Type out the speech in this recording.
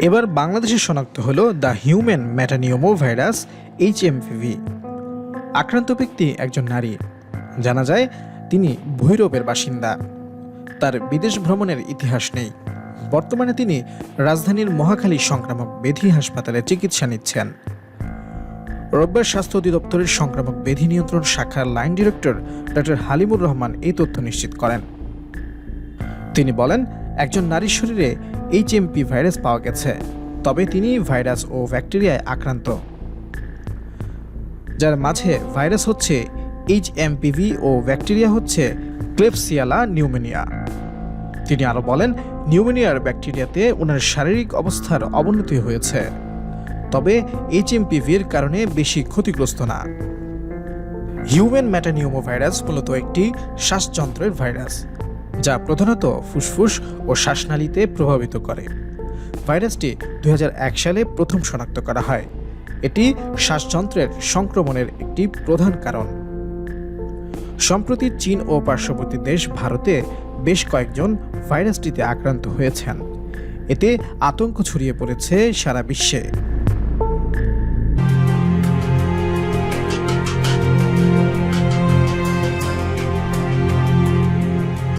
এবার বাংলাদেশে শনাক্ত হলো the human metapneumovirus H MPV আক্রান্ত ব্যক্তি একজন নারী। জানা যায়, তিনি ভৈরবের বাসিন্দা। তার বিদেশ ভ্রমণের ইতিহাস নেই। বর্তমানে তিনি রাজধানীর মহাখালী সংক্রামক বেধি হাসপাতালে চিকিৎসা নিচ্ছেন। রোববার স্বাস্থ্য অধিদপ্তরের সংক্রামক বেধি নিয়ন্ত্রণ শাখার line director doctor Halimur Rahman এই তথ্য নিশ্চিত করেন। তিনি বলেন, একজন নারীর শরীরে এইচএমপি ভাইরাস পাওয়া গেছে। তবে তিনি ভাইরাস ও ব্যাকটেরিয়ায় আক্রান্ত। যার মাঝে ভাইরাস হচ্ছে এইচএমপিভি ও ব্যাকটেরিয়া হচ্ছে ক্লেপসিয়ালা নিউমোনিয়া তিনি আরও বলেন নিউমোনিয়ার ব্যাকটেরিয়াতে ওনার শারীরিক অবস্থার অবনতি হয়েছে। তবে এইচএমপিভির কারণে বেশি ক্ষতিগ্রস্ত না। হিউম্যান ম্যাটানিউমো ভাইরাস মূলত একটি শ্বাসযন্ত্রের ভাইরাস। যা প্রধানত ফুসফুস ও শ্বাসনালীতে প্রভাবিত করে। ভাইরাসটি দুই হাজার এক সালে প্রথম শনাক্ত করা হয়। এটি শ্বাসযন্ত্রের সংক্রমণের একটি প্রধান কারণ। সম্প্রতি চীন ও পার্শ্ববর্তী দেশ ভারতে বেশ কয়েকজন ভাইরাসটিতে আক্রান্ত হয়েছেন। এতে আতঙ্ক ছড়িয়ে পড়েছে সারা বিশ্বে।